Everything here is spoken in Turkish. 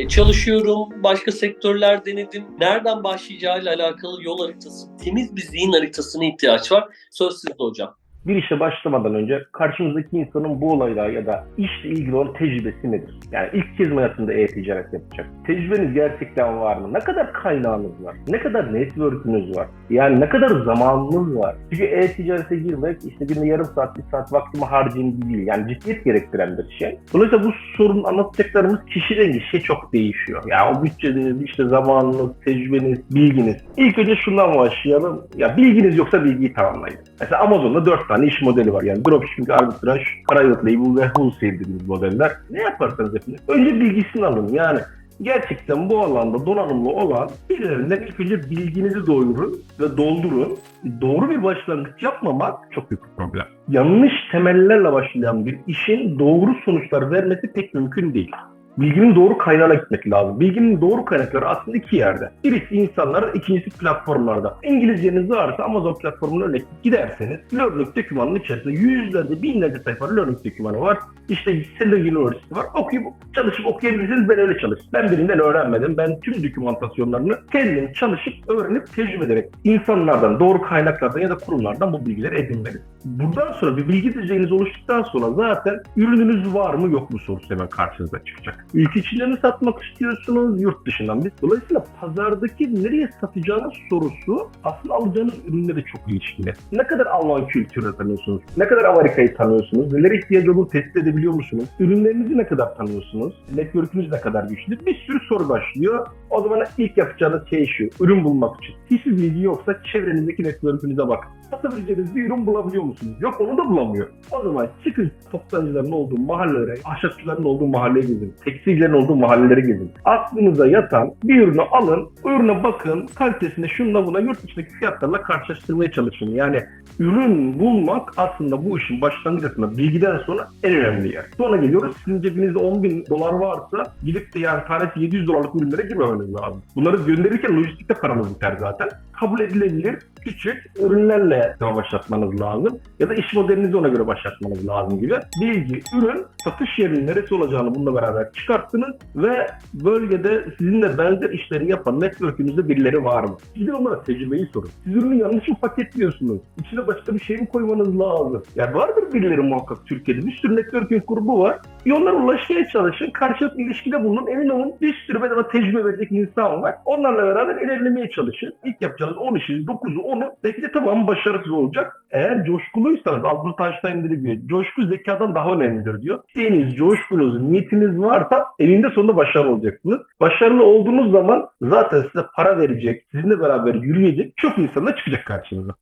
E, çalışıyorum, başka sektörler denedim. Nereden başlayacağıyla alakalı yol haritası, temiz bir zihin haritasına ihtiyaç var. Söz sizde hocam. Bir işe başlamadan önce karşımızdaki insanın bu olayla ya da işle ilgili olan tecrübesi nedir? Yani ilk kez hayatında e-ticaret yapacak? Tecrübeniz gerçekten var mı? Ne kadar kaynağınız var? Ne kadar network'ünüz var? Yani ne kadar zamanınız var? Çünkü e-ticarete girmek işte birine yarım saat, bir saat vaktimi harcayayım değil. Yani ciddiyet gerektiren bir şey. Dolayısıyla bu sorun anlatacaklarımız kişiden kişiye çok değişiyor. Yani o bütçeniz, işte zamanınız, tecrübeniz, bilginiz. İlk önce şundan başlayalım. Ya bilginiz yoksa bilgiyi tamamlayın. Mesela Amazon'da 4 tane iş modeli var. Yani dropshipping, arbitraj, private label ve wholesale dediğimiz modeller. Ne yaparsanız yapın. Önce bilgisini alın. Yani gerçekten bu alanda donanımlı olan birilerinden ilk önce bilginizi doyurun ve doldurun. Doğru bir başlangıç yapmamak çok büyük bir problem. Yanlış temellerle başlayan bir işin doğru sonuçlar vermesi pek mümkün değil. Bilginin doğru kaynağına gitmek lazım. Bilginin doğru kaynakları aslında iki yerde. Birisi insanlar, ikincisi platformlarda. İngilizceniz varsa Amazon platformuna örnek giderseniz Learning dokümanının içerisinde yüzlerce, binlerce sayfa Learning dokümanı var. İşte Seller University var. Okuyup, çalışıp okuyabilirsiniz. Ben öyle çalış. Ben birinden öğrenmedim. Ben tüm dokümantasyonlarını kendim çalışıp, öğrenip, tecrübe ederek insanlardan, doğru kaynaklardan ya da kurumlardan bu bilgileri edinmeli. Buradan sonra bir bilgi düzeyiniz oluştuktan sonra zaten ürününüz var mı yok mu sorusu hemen karşınıza çıkacak. Ülke içinde mi satmak istiyorsunuz, yurt dışından mı? Dolayısıyla pazardaki nereye satacağınız sorusu aslında alacağınız ürünlere çok ilişkili. Ne kadar Alman kültürünü tanıyorsunuz? Ne kadar Amerika'yı tanıyorsunuz? Neler ihtiyacı olduğunu tespit edebiliyor musunuz? Ürünlerinizi ne kadar tanıyorsunuz? Network'ünüz ne kadar güçlü? Bir sürü soru başlıyor. O zaman ilk yapacağınız şey şu, ürün bulmak için. Hiçbir bilgi yoksa çevrenizdeki network'ünüze bakın. Satabileceğiniz bir ürün bulabiliyor musunuz? Yok onu da bulamıyor. O zaman çıkın toptancıların olduğu mahallelere, ahşapçıların olduğu mahalleye gidin. Tekstilcilerin olduğu mahallelere gidin. Aklınıza yatan bir ürünü alın, ürüne bakın, kalitesine şunla buna yurt dışındaki fiyatlarla karşılaştırmaya çalışın. Yani ürün bulmak aslında bu işin başlangıç aslında bilgiden sonra en önemli yer. Sonra geliyoruz sizin cebinizde 10 bin dolar varsa gidip de yani tanesi 700 dolarlık ürünlere girmemeniz lazım. Bunları gönderirken lojistikte paramız biter zaten. Kabul edilebilir küçük ürünlerle başlatmanız lazım. Ya da iş modelinizi ona göre başlatmanız lazım gibi. Bilgi, ürün, satış yerinin neresi olacağını bununla beraber çıkarttınız ve bölgede sizinle benzer işleri yapan network'ünüzde birileri var mı? Bir de onlara tecrübeyi sorun. Siz ürünü yanlış mı paketliyorsunuz? İçine başka bir şey mi koymanız lazım? Yani vardır birileri muhakkak Türkiye'de. Bir sürü networking grubu var. Bir onlara ulaşmaya çalışın. Karşılıklı ilişkide bulunun. Emin olun bir sürü bedava tecrübe verecek insan var. Onlarla beraber ilerlemeye çalışın. İlk yapacağınız 10 işin 9'u 10'u belki de tamamı başarısız olacak. Eğer coşkuluysanız Albert Einstein dedi diyor. Coşku zekadan daha önemlidir diyor. Deniz, coşkunuz, niyetiniz varsa elinde sonunda başarılı olacaksınız. Başarılı olduğunuz zaman zaten size para verecek, sizinle beraber yürüyecek çok insan da çıkacak karşınıza.